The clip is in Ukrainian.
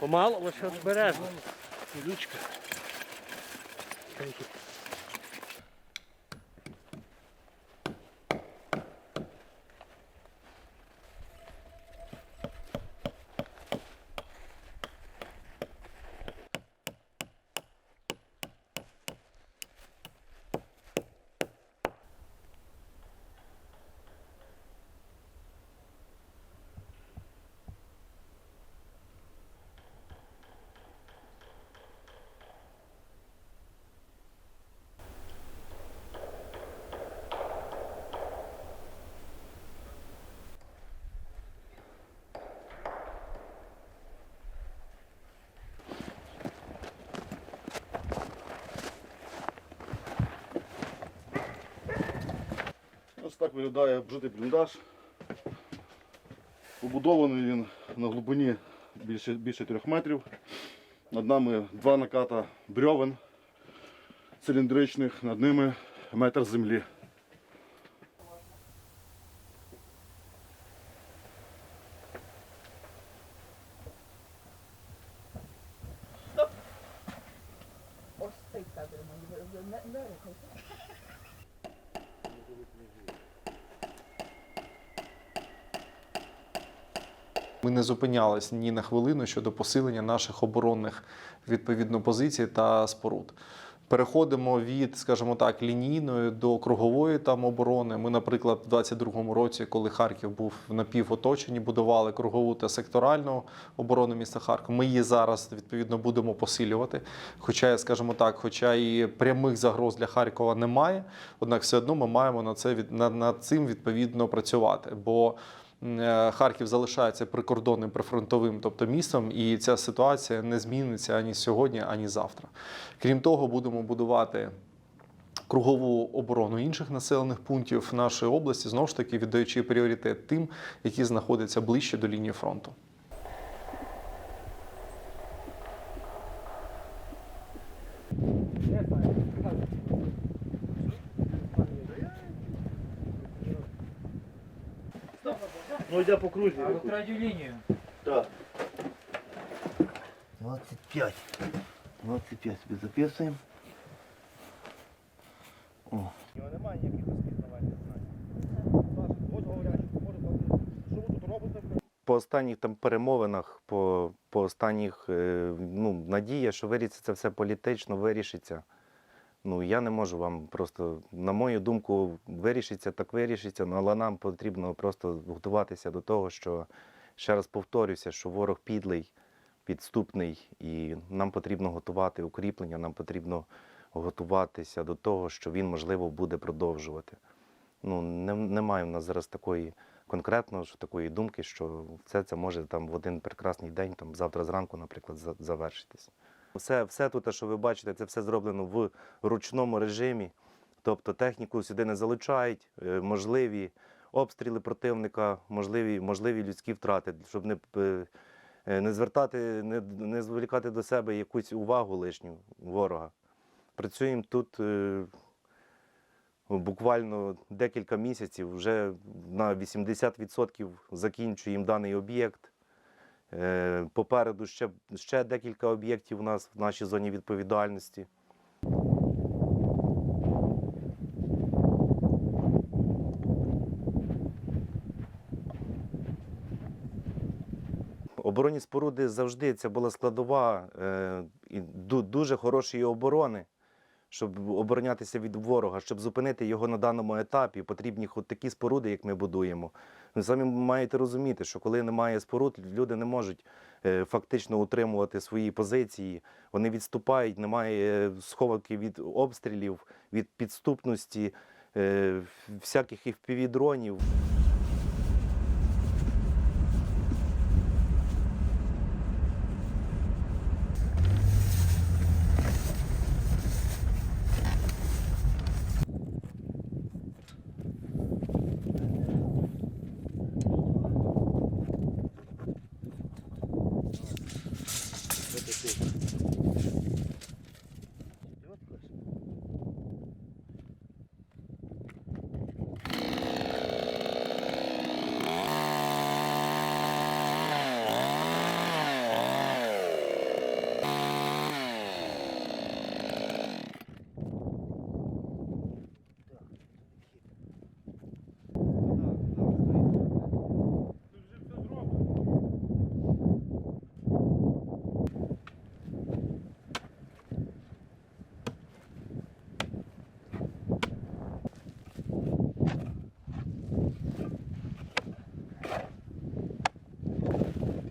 Помало, лише обережно. Колючка. Так виглядає обжитий бліндаж. Побудований він на глибині більше, більше трьох метрів. Над нами два наката брьовен циліндричних, над ними метр землі. Ось цей кадр мені не рухайся. Не зупинялись ні на хвилину щодо посилення наших оборонних відповідно позицій та споруд. Переходимо від, скажімо так, лінійної до кругової там оборони. Ми, наприклад, в 22-му році, коли Харків був напівоточені, будували кругову та секторальну оборону міста Харкова. Ми її зараз відповідно будемо посилювати. Хоча, скажімо так, хоча і прямих загроз для Харкова немає, однак все одно ми маємо на це над, цим відповідно працювати. Бо Харків залишається прикордонним прифронтовим, тобто містом, і ця ситуація не зміниться ані сьогодні, ані завтра. Крім того, будемо будувати. Кругову оборону інших населених пунктів нашої області знову ж таки віддаючи пріоритет тим, які знаходяться ближче до лінії фронту. Ну йде по крузі. А третю лінію. Так. 25. 25 собі записуємо. О. Його немає ніяких розпізнавальних знань. Ось говорять, що може бути, що ви тут робите? по останніх там перемовинах, по, по останніх е, ну, надія, що вирішиться це все політично, вирішиться. Ну, я не можу вам просто, на мою думку, вирішиться, так вирішиться, ну, але нам потрібно просто готуватися до того, що, ще раз повторюся, що ворог підлий, підступний, і нам потрібно готувати укріплення, нам потрібно готуватися до того, що він, можливо, буде продовжувати. Ну, не, немає в нас зараз такої конкретно що такої думки, що все це може там в один прекрасний день, там завтра зранку, наприклад, завершитись. Все, все тут, що ви бачите, це все зроблено в ручному режимі. Тобто техніку сюди не залучають, е, можливі обстріли противника, можливі, можливі людські втрати, щоб не, е, е, не звертати, не, не зволікати до себе якусь увагу лишню ворога. Працюємо тут буквально декілька місяців, вже на 80% закінчуємо даний об'єкт. Е, Попереду ще, ще декілька об'єктів у нас в нашій зоні відповідальності. Оборонні споруди завжди це була складова е, і дуже хорошої оборони щоб оборонятися від ворога, щоб зупинити його на даному етапі, потрібні от такі споруди, як ми будуємо. Ви самі маєте розуміти, що коли немає споруд, люди не можуть е, фактично утримувати свої позиції. Вони відступають, немає е, схованки від обстрілів, від підступності, е, всяких і дронів.